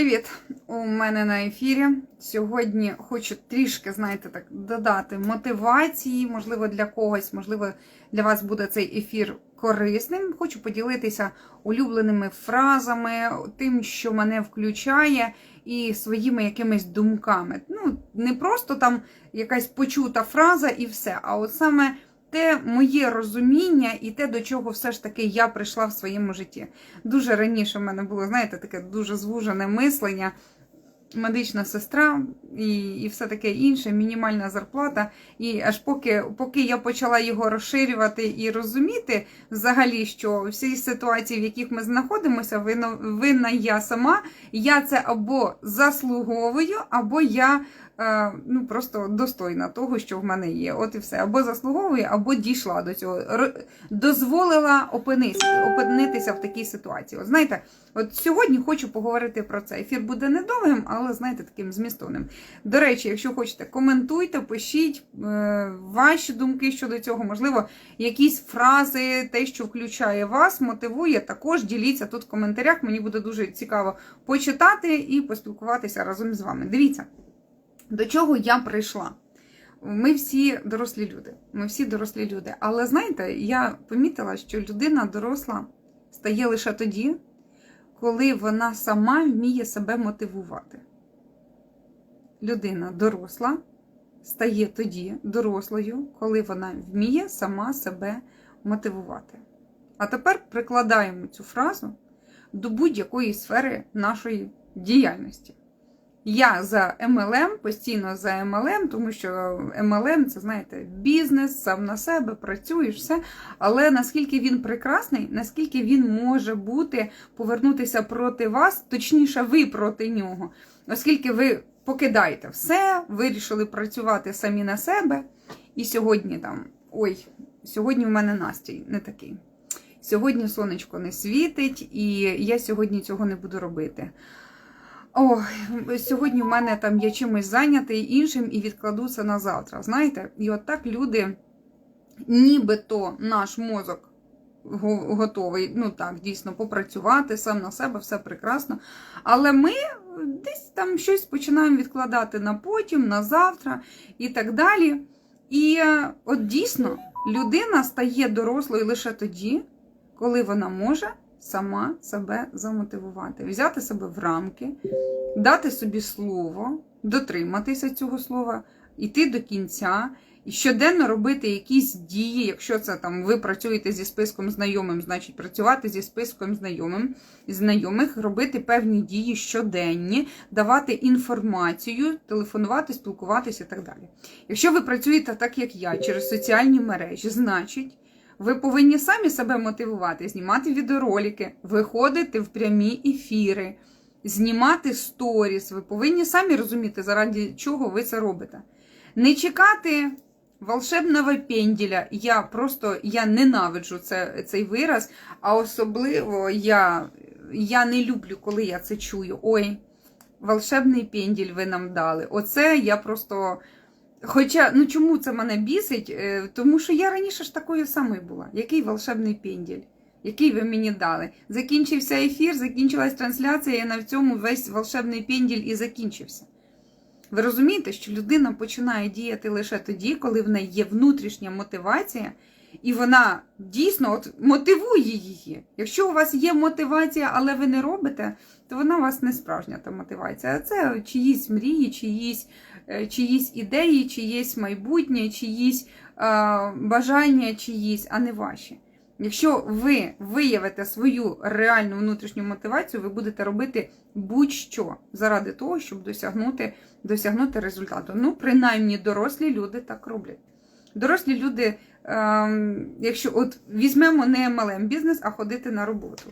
Привіт! У мене на ефірі. Сьогодні хочу трішки, знаєте, так додати мотивації, можливо, для когось, можливо, для вас буде цей ефір корисним. Хочу поділитися улюбленими фразами, тим, що мене включає, і своїми якимись думками. Ну, не просто там якась почута фраза і все, а от саме. Те моє розуміння і те, до чого все ж таки я прийшла в своєму житті. Дуже раніше в мене було, знаєте, таке дуже звужене мислення, медична сестра і і все таке інше, мінімальна зарплата. І аж поки поки я почала його розширювати і розуміти, взагалі, що всі ситуації, в яких ми знаходимося, винна, винна я сама, я це або заслуговую, або я. Е, ну, просто достойна того, що в мене є. От і все. Або заслуговує, або дійшла до цього. Дозволила опинитися, опинитися в такій ситуації. От знаєте, от сьогодні хочу поговорити про це. Ефір буде недовгим, але знаєте, таким змістовним. До речі, якщо хочете, коментуйте, пишіть е, ваші думки щодо цього, можливо, якісь фрази, те, що включає вас, мотивує. Також діліться тут в коментарях. Мені буде дуже цікаво почитати і поспілкуватися разом з вами. Дивіться. До чого я прийшла? Ми всі дорослі люди. Ми всі дорослі люди. Але знаєте, я помітила, що людина доросла стає лише тоді, коли вона сама вміє себе мотивувати. Людина доросла стає тоді дорослою, коли вона вміє сама себе мотивувати. А тепер прикладаємо цю фразу до будь-якої сфери нашої діяльності. Я за MLM, постійно за MLM, тому що MLM це, знаєте, бізнес, сам на себе, працюєш, все. Але наскільки він прекрасний, наскільки він може бути, повернутися проти вас, точніше, ви проти нього. Оскільки ви покидаєте все, вирішили працювати самі на себе. І сьогодні там, ой, сьогодні в мене настрій не такий. Сьогодні сонечко не світить, і я сьогодні цього не буду робити. Ой, сьогодні в мене там є чимось зайнятий іншим і відкладу це на завтра. Знаєте? І от так люди, нібито наш мозок готовий, ну так, дійсно, попрацювати сам на себе, все прекрасно. Але ми десь там щось починаємо відкладати на потім, на завтра і так далі. І от дійсно людина стає дорослою лише тоді, коли вона може сама себе замотивувати, взяти себе в рамки, дати собі слово, дотриматися цього слова, йти до кінця. І щоденно робити якісь дії, якщо це там ви працюєте зі списком знайомим, значить працювати зі списком знайомим, знайомих, робити певні дії щоденні, давати інформацію, телефонувати, спілкуватися і так далі. Якщо ви працюєте так, як я, через соціальні мережі, значить ви повинні самі себе мотивувати, знімати відеоролики, виходити в прямі ефіри, знімати сторіс. Ви повинні самі розуміти, заради чого ви це робите. Не чекати волшебного пенділя. Я просто я ненавиджу це, цей вираз, а особливо я, я не люблю, коли я це чую. Ой, волшебний пенділь ви нам дали. Оце я просто. Хоча, ну чому це мене бісить? Е, тому що я раніше ж такою самою була. Який волшебний пенділь, який ви мені дали. Закінчився ефір, закінчилась трансляція, і на цьому весь волшебний пенділь і закінчився. Ви розумієте, що людина починає діяти лише тоді, коли в неї є внутрішня мотивація, і вона дійсно от мотивує її. Якщо у вас є мотивація, але ви не робите, то вона у вас не справжня та мотивація. А це чиїсь мрії, чиїсь Е, чиїсь ідеї, чиєсь майбутнє, чиїсь бажання, чиїсь, а не ваші. Якщо ви виявите свою реальну внутрішню мотивацію, ви будете робити будь-що заради того, щоб досягнути досягнути результату. Ну, принаймні, дорослі люди так роблять. Дорослі люди, якщо от візьмемо не MLM бізнес, а ходити на роботу.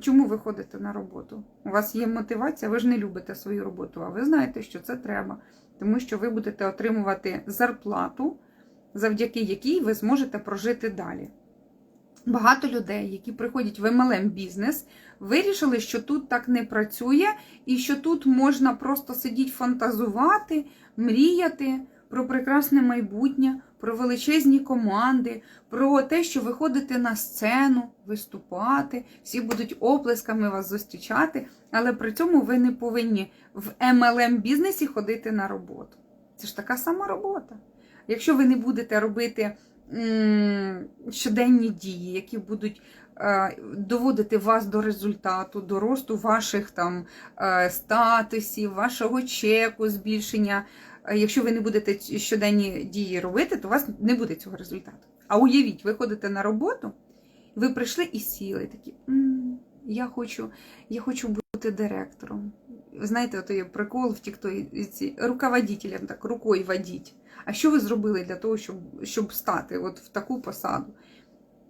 Чому ви ходите на роботу? У вас є мотивація, ви ж не любите свою роботу, а ви знаєте, що це треба, тому що ви будете отримувати зарплату, завдяки якій ви зможете прожити далі. Багато людей, які приходять в MLM бізнес, вирішили, що тут так не працює, і що тут можна просто сидіти, фантазувати, мріяти про прекрасне майбутнє, про величезні команди, про те, що ви ходите на сцену, виступати, всі будуть оплесками вас зустрічати, але при цьому ви не повинні в MLM бізнесі ходити на роботу. Це ж така сама робота. Якщо ви не будете робити щоденні дії, які будуть е, доводити вас до результату, до росту ваших там е, статусів, вашого чеку, збільшення. Якщо ви не будете щоденні дії робити, то у вас не буде цього результату. А уявіть, ви ходите на роботу, ви прийшли і сіли такі. Я хочу, я хочу бути директором. Знаєте, от є прикол в тіктоці руководителем, так рукою водіть. А що ви зробили для того, щоб, щоб стати от в таку посаду?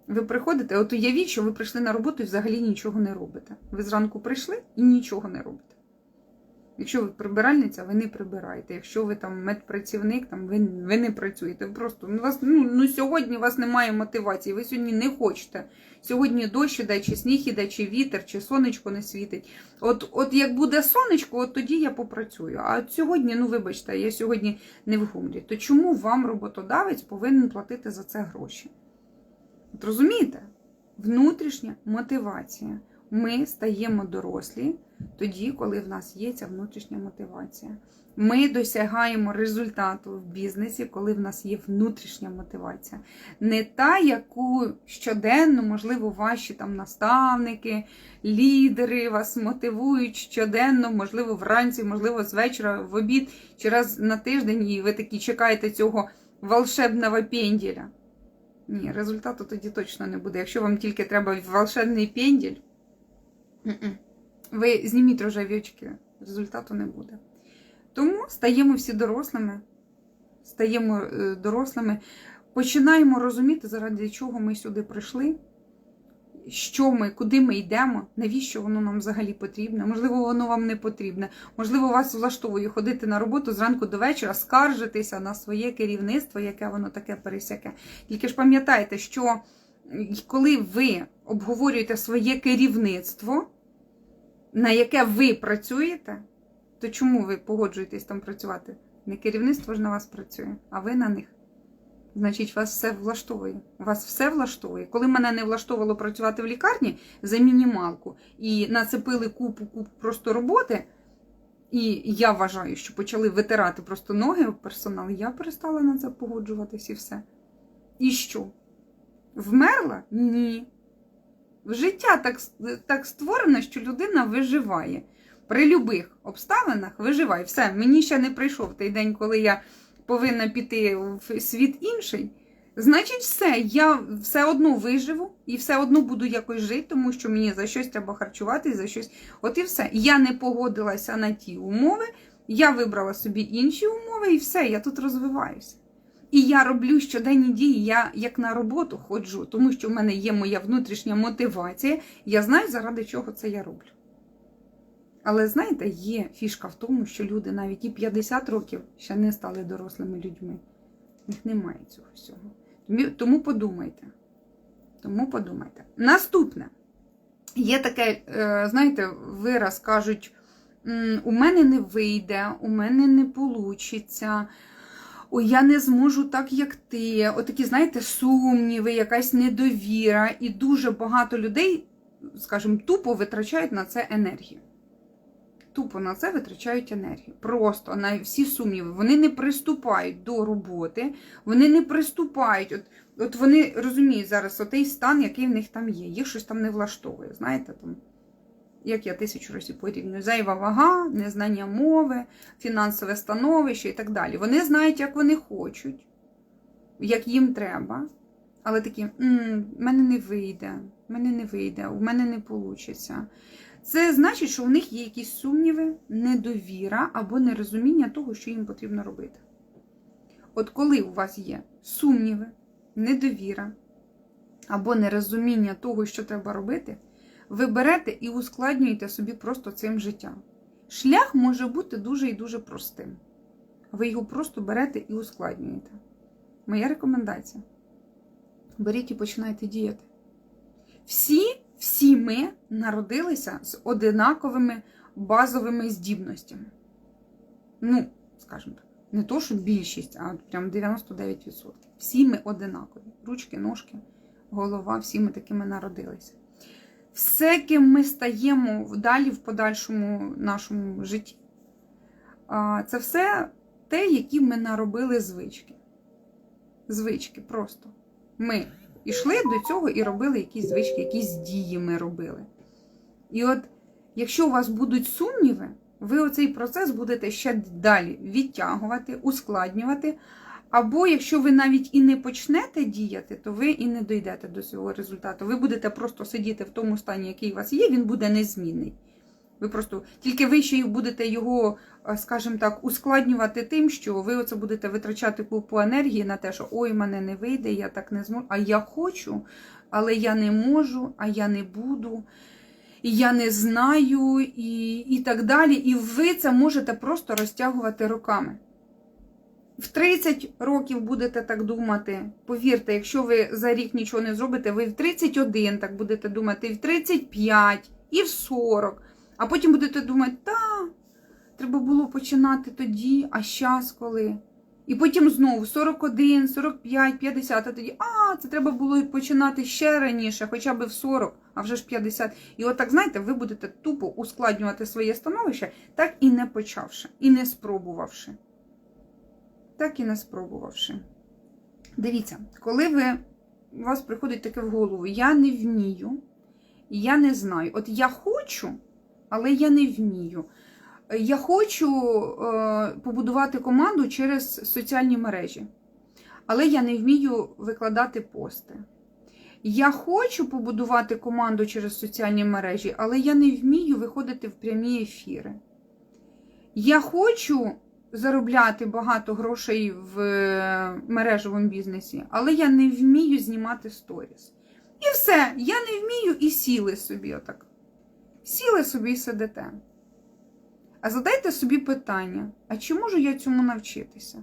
Ви приходите, от уявіть, що ви прийшли на роботу і взагалі нічого не робите. Ви зранку прийшли і нічого не робите. Якщо ви прибиральниця, ви не прибираєте. Якщо ви там медпрацівник, там ви, ви не працюєте. Просто ну, вас ну, ну сьогодні у вас немає мотивації, ви сьогодні не хочете. Сьогодні дощ іде, чи сніг іде, чи вітер, чи сонечко не світить. От, от як буде сонечко, от тоді я попрацюю. А от сьогодні, ну вибачте, я сьогодні не в гумрі. То чому вам роботодавець повинен платити за це гроші? От розумієте? Внутрішня мотивація. Ми стаємо дорослі тоді, коли в нас є ця внутрішня мотивація. Ми досягаємо результату в бізнесі, коли в нас є внутрішня мотивація. Не та, яку щоденно, можливо, ваші там наставники, лідери вас мотивують щоденно, можливо, вранці, можливо, з вечора, в обід чи раз на тиждень, і ви такі чекаєте цього волшебного пенділя. Ні, результату тоді точно не буде. Якщо вам тільки треба волшебний пенділь, ви зніміть рожеві очки, результату не буде. Тому стаємо всі дорослими, стаємо е, дорослими, починаємо розуміти, заради чого ми сюди прийшли, що ми, куди ми йдемо, навіщо воно нам взагалі потрібне. Можливо, воно вам не потрібне. Можливо, вас влаштовує ходити на роботу зранку до вечора, скаржитися на своє керівництво, яке воно таке пересяке. Тільки ж пам'ятайте, що коли ви обговорюєте своє керівництво, на яке ви працюєте, то чому ви погоджуєтесь там працювати? Не керівництво ж на вас працює, а ви на них. Значить, вас все влаштовує. Вас все влаштовує. Коли мене не влаштовувало працювати в лікарні за мінімалку і нацепили купу купу просто роботи, і я вважаю, що почали витирати просто ноги в персонал, я перестала на це погоджуватись і все. І що? Вмерла? Ні. Життя так, так створено, що людина виживає. При любих обставинах виживає. Все, мені ще не прийшов той день, коли я повинна піти в світ інший. Значить, все, я все одно виживу і все одно буду якось жити, тому що мені за щось треба харчувати, за щось. От і все. Я не погодилася на ті умови, я вибрала собі інші умови, і все, я тут розвиваюся. І я роблю щоденні дії, я як на роботу ходжу, тому що в мене є моя внутрішня мотивація, я знаю, заради чого це я роблю. Але знаєте, є фішка в тому, що люди навіть і 50 років ще не стали дорослими людьми. В них немає цього всього. Тому- подумайте. Тому подумайте. Наступне. Є таке, е, знаєте, вираз кажуть: у мене не вийде, у мене не получиться. Ой, я не зможу так, як ти. Отакі, знаєте, сумніви, якась недовіра. І дуже багато людей, скажімо, тупо витрачають на це енергію. Тупо на це витрачають енергію. Просто на всі сумніви. Вони не приступають до роботи, вони не приступають. От, от вони розуміють зараз отей стан, який в них там є. Їх щось там не влаштовує. Знаєте, там, як я тисячу разів порівнюю, зайва вага, незнання мови, фінансове становище і так далі. Вони знають, як вони хочуть, як їм треба. Але такі, «М, в мене не вийде, мене не вийде, у мене не вийде. Це значить, що в них є якісь сумніви, недовіра або нерозуміння того, що їм потрібно робити. От коли у вас є сумніви, недовіра або нерозуміння того, що треба робити, ви берете і ускладнюєте собі просто цим життя. Шлях може бути дуже і дуже простим. Ви його просто берете і ускладнюєте. Моя рекомендація: беріть і починайте діяти. Всі, всі ми народилися з одинаковими базовими здібностями. Ну, скажімо так, Не то, що більшість, а прям 99%. Всі ми одинакові. Ручки, ножки, голова, всі ми такими народилися. Все, ким ми стаємо далі в подальшому нашому житті, це все те, які ми наробили звички. Звички просто. Ми йшли до цього і робили якісь звички, якісь дії ми робили. І от, якщо у вас будуть сумніви, ви оцей процес будете ще далі відтягувати, ускладнювати. Або якщо ви навіть і не почнете діяти, то ви і не дійдете до цього результату. Ви будете просто сидіти в тому стані, який у вас є, він буде незмінний. Ви просто тільки ви ще будете його, е, скажімо так, ускладнювати тим, що ви оце будете витрачати купу енергії на те, що ой, мене не вийде, я так не зможу. А я хочу, але я не можу, а я не буду, і я не знаю, і, і так далі. І ви це можете просто розтягувати руками. В 30 років будете так думати. Повірте, якщо ви за рік нічого не зробите, ви в 31 так будете думати, і в 35, і в 40. А потім будете думати, та, треба було починати тоді, а щас коли. І потім знову 41, 45, 50, а тоді, а, це треба було починати ще раніше, хоча б в 40, а вже ж 50. І от так, знаєте, ви будете тупо ускладнювати своє становище, так і не почавши, і не спробувавши. Так і не спробувавши. Дивіться, коли ви, у вас приходить таке в голову, я не вмію, я не знаю. От я хочу, але я не вмію. Я хочу е, побудувати команду через соціальні мережі, але я не вмію викладати пости. Я хочу побудувати команду через соціальні мережі, але я не вмію виходити в прямі ефіри. Я хочу заробляти багато грошей в е, мережевому бізнесі, але я не вмію знімати сторіс. І все, я не вмію і сіли собі отак. Сіли собі і сидите. А задайте собі питання: а чи можу я цьому навчитися?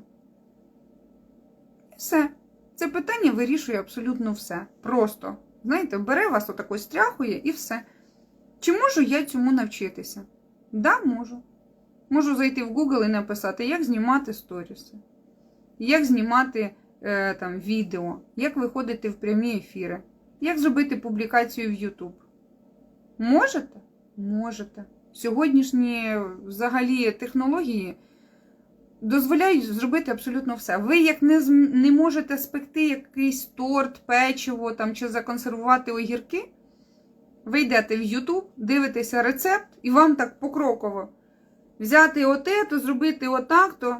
І все. Це питання вирішує абсолютно все. Просто, знаєте, бере вас отако стряхує і все. Чи можу я цьому навчитися? Да, можу. Можу зайти в Google і написати, як знімати сторіси, як знімати е, там, відео, як виходити в прямі ефіри, як зробити публікацію в YouTube. Можете? Можете. Сьогоднішні взагалі технології дозволяють зробити абсолютно все. Ви як не, не можете спекти якийсь торт, печиво там, чи законсервувати огірки, ви йдете в YouTube, дивитеся рецепт, і вам так покроково взяти оте, то зробити отак-то.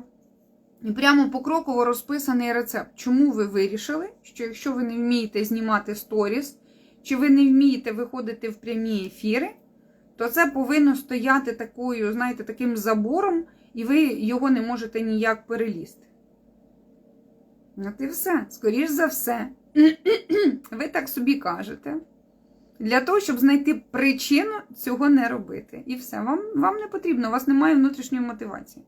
І прямо покроково розписаний рецепт. Чому ви вирішили, що якщо ви не вмієте знімати сторіс, чи ви не вмієте виходити в прямі ефіри, то це повинно стояти такою, знаєте, таким забором, і ви його не можете ніяк перелізти. От і все, скоріш за все, ви так собі кажете. Для того, щоб знайти причину цього не робити. І все, вам вам не потрібно, у вас немає внутрішньої мотивації.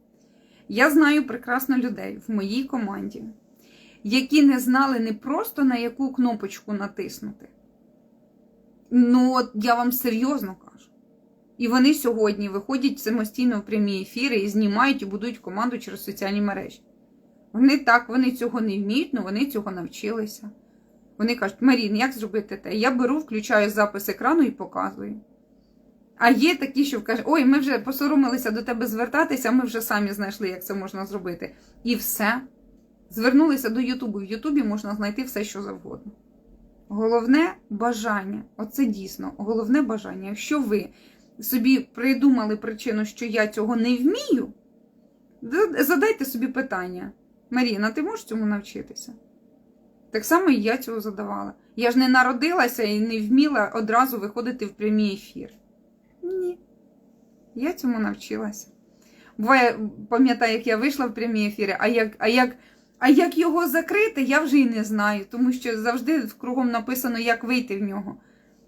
Я знаю прекрасно людей в моїй команді, які не знали не просто на яку кнопочку натиснути. Ну, от я вам серйозно кажу. І вони сьогодні виходять самостійно в прямі ефіри і знімають і будують команду через соціальні мережі. Вони так, вони цього не вміють, але вони цього навчилися. Вони кажуть, Марін, як зробити те? Я беру, включаю запис екрану і показую. А є такі, що кажуть, ой, ми вже посоромилися до тебе звертатися, ми вже самі знайшли, як це можна зробити. І все. Звернулися до Ютубу. В Ютубі можна знайти все, що завгодно. Головне бажання. Оце дійсно, головне бажання. Якщо ви собі придумали причину, що я цього не вмію, задайте собі питання. Маріна, ти можеш цьому навчитися? Так само і я цього задавала. Я ж не народилася і не вміла одразу виходити в прямі ефір. Ні. Я цьому навчилася. Буває, пам'ятаю, як я вийшла в прямі ефіри, а як а як, а як його закрити, я вже і не знаю, тому що завжди кругом написано, як вийти в нього.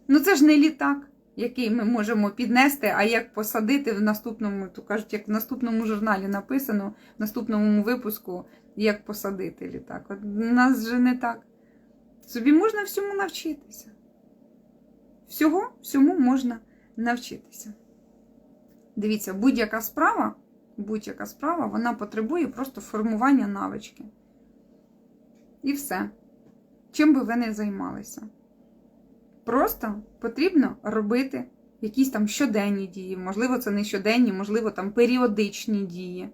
Ну це ж не літак, який ми можемо піднести, а як посадити в наступному, то кажуть, як в наступному журналі написано, в наступному випуску як посадити літак. От нас же не так. Собі можна всьому навчитися. Всього, всьому можна навчитися. Дивіться, будь-яка справа будь-яка справа, вона потребує просто формування навички. І все. Чим би ви не займалися. Просто потрібно робити якісь там щоденні дії. Можливо, це не щоденні, можливо, там періодичні дії.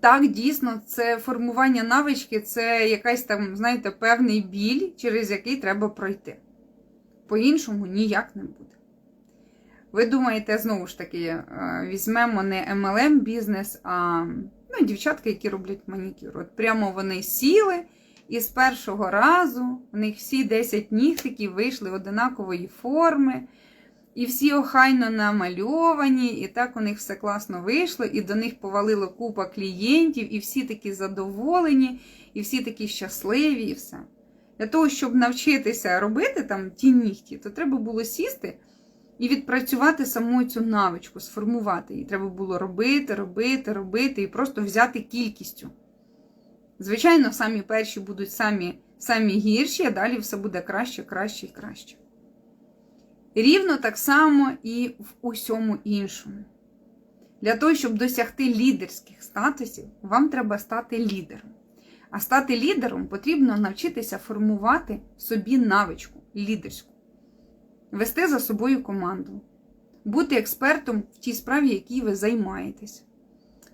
Так, дійсно, це формування навички, це якась там, знаєте, певний біль, через який треба пройти. По-іншому ніяк не буде. Ви думаєте, знову ж таки, е, візьмемо не MLM бізнес, а ну, дівчатки, які роблять манікюр. От прямо вони сіли, і з першого разу у них всі 10 нігтиків вийшли одинакової форми. І всі охайно намальовані, і так у них все класно вийшло, і до них повалило купа клієнтів, і всі такі задоволені, і всі такі щасливі, і все. Для того, щоб навчитися робити там ті нігті, то треба було сісти і відпрацювати саму цю навичку, сформувати її. Треба було робити, робити, робити і просто взяти кількістю. Звичайно, самі перші будуть самі, самі гірші, а далі все буде краще, краще і краще. Рівно так само і в усьому іншому. Для того, щоб досягти лідерських статусів, вам треба стати лідером. А стати лідером потрібно навчитися формувати собі навичку лідерську, вести за собою команду, бути експертом в тій справі, якій ви займаєтесь,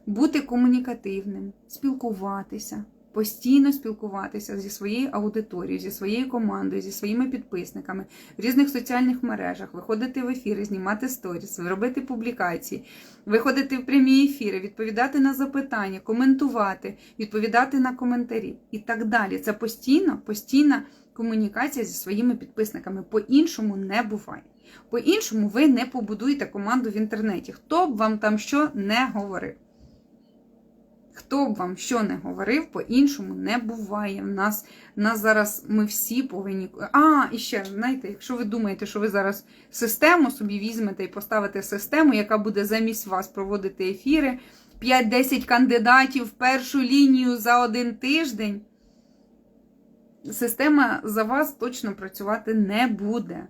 бути комунікативним, спілкуватися, постійно спілкуватися зі своєю аудиторією, зі своєю командою, зі своїми підписниками в різних соціальних мережах, виходити в ефіри, знімати сторіс, робити публікації, виходити в прямі ефіри, відповідати на запитання, коментувати, відповідати на коментарі і так далі. Це постійно, постійна комунікація зі своїми підписниками. По-іншому не буває. По-іншому ви не побудуєте команду в інтернеті. Хто б вам там що не говорив. Хто б вам що не говорив, по-іншому не буває. В нас, нас зараз ми всі повинні. А, і ще, знаєте, якщо ви думаєте, що ви зараз систему собі візьмете і поставите систему, яка буде замість вас проводити ефіри, 5-10 кандидатів в першу лінію за один тиждень, система за вас точно працювати не буде.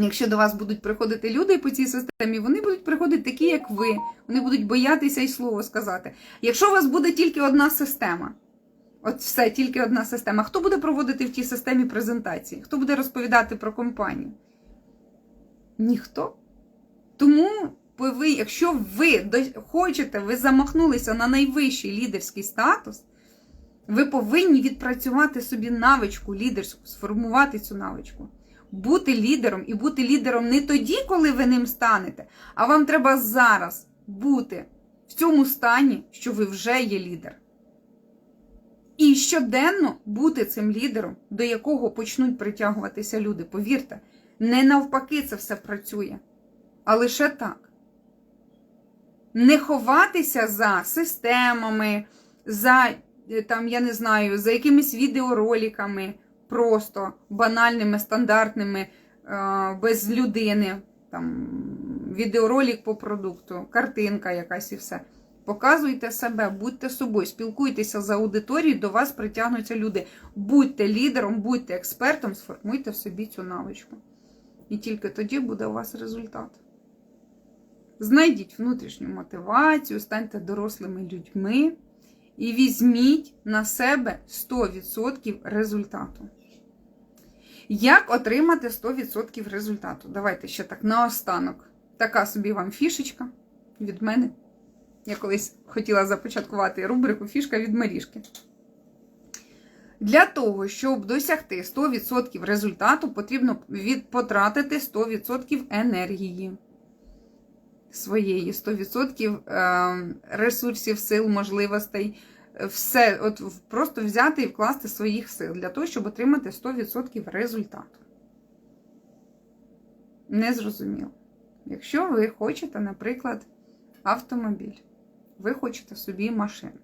Якщо до вас будуть приходити люди по цій системі, вони будуть приходити такі, як ви. Вони будуть боятися й слово сказати. Якщо у вас буде тільки одна система, от все, тільки одна система, хто буде проводити в тій системі презентації? Хто буде розповідати про компанію? Ніхто. Тому ви, якщо ви хочете, ви замахнулися на найвищий лідерський статус, ви повинні відпрацювати собі навичку лідерську, сформувати цю навичку бути лідером і бути лідером не тоді, коли ви ним станете, а вам треба зараз бути в цьому стані, що ви вже є лідер. І щоденно бути цим лідером, до якого почнуть притягуватися люди. Повірте, не навпаки це все працює, а лише так. Не ховатися за системами, за там, я не знаю, за якимись відеороликами просто банальними, стандартними, е, без людини, там, відеоролик по продукту, картинка якась і все. Показуйте себе, будьте собою, спілкуйтеся з аудиторією, до вас притягнуться люди. Будьте лідером, будьте експертом, сформуйте в собі цю навичку. І тільки тоді буде у вас результат. Знайдіть внутрішню мотивацію, станьте дорослими людьми і візьміть на себе 100% результату. Як отримати 100% результату? Давайте ще так наостанок. Така собі вам фішечка від мене. Я колись хотіла започаткувати рубрику Фішка від Марішки. Для того, щоб досягти 100% результату, потрібно від, потратити 100% енергії своєї, 100% ем, ресурсів, сил, можливостей все, от просто взяти і вкласти своїх сил для того, щоб отримати 100% результату. Незрозуміло. Якщо ви хочете, наприклад, автомобіль, ви хочете собі машину.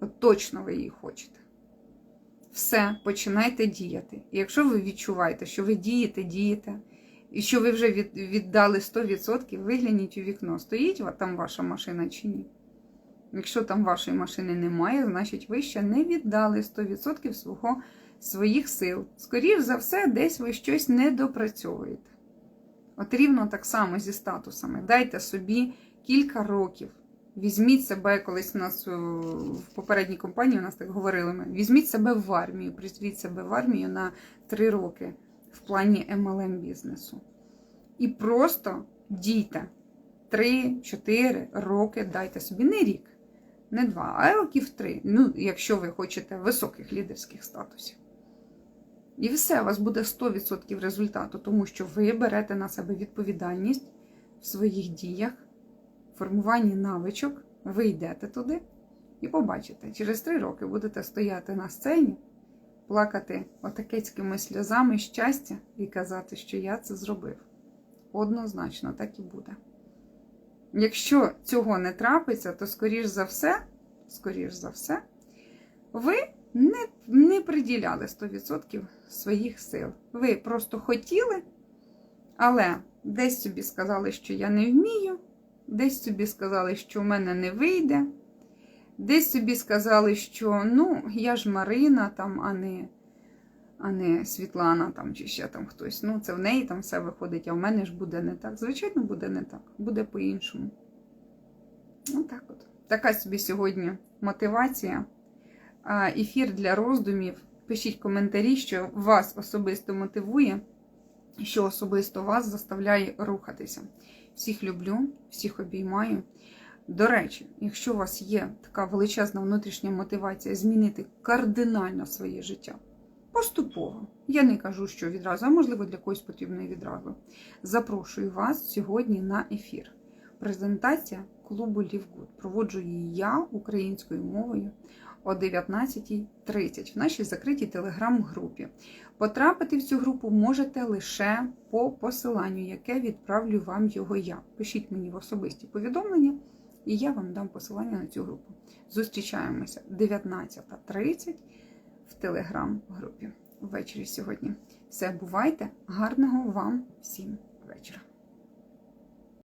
От точно ви її хочете. Все, починайте діяти. І якщо ви відчуваєте, що ви дієте, дієте, і що ви вже віддали 100%, вигляніть у вікно, стоїть там ваша машина чи ні. Якщо там вашої машини немає, значить ви ще не віддали 100% свого, своїх сил. Скоріше за все, десь ви щось не допрацьовуєте. От рівно так само зі статусами. Дайте собі кілька років Візьміть себе, колись у нас в попередній компанії у нас так говорили ми. Візьміть себе в армію, призвіть себе в армію на 3 роки в плані MLM бізнесу. І просто дійте 3-4 роки, дайте собі не рік, не два, а років три. Ну, якщо ви хочете високих лідерських статусів. І все, у вас буде 100% результату, тому що ви берете на себе відповідальність в своїх діях, формуванні навичок, ви йдете туди і побачите, через 3 роки будете стояти на сцені, плакати отакецькими сльозами щастя і казати, що я це зробив. Однозначно, так і буде. Якщо цього не трапиться, то, скоріш за все, скоріш за все, ви не, не приділяли 100% своїх сил. Ви просто хотіли, але десь собі сказали, що я не вмію, десь собі сказали, що в мене не вийде, десь собі сказали, що ну, я ж Марина, там, а не, а не Світлана там, чи ще там хтось. Ну, це в неї там все виходить, а в мене ж буде не так. Звичайно, буде не так, буде по-іншому. Ну, так от. Така собі сьогодні мотивація. Ефір для роздумів. Пишіть коментарі, що вас особисто мотивує, що особисто вас заставляє рухатися. Всіх люблю, всіх обіймаю. До речі, якщо у вас є така величезна внутрішня мотивація змінити кардинально своє життя, поступово, я не кажу, що відразу, а можливо для когось потрібно і відразу. Запрошую вас сьогодні на ефір. Презентація клубу Лівгуд. Проводжу її я українською мовою о 19.30 в нашій закритій телеграм-групі. Потрапити в цю групу можете лише по посиланню, яке відправлю вам його я. Пишіть мені в особисті повідомлення, і я вам дам посилання на цю групу. Зустрічаємося 19.30 в телеграм-групі ввечері сьогодні. Все, бувайте! Гарного вам всім вечора!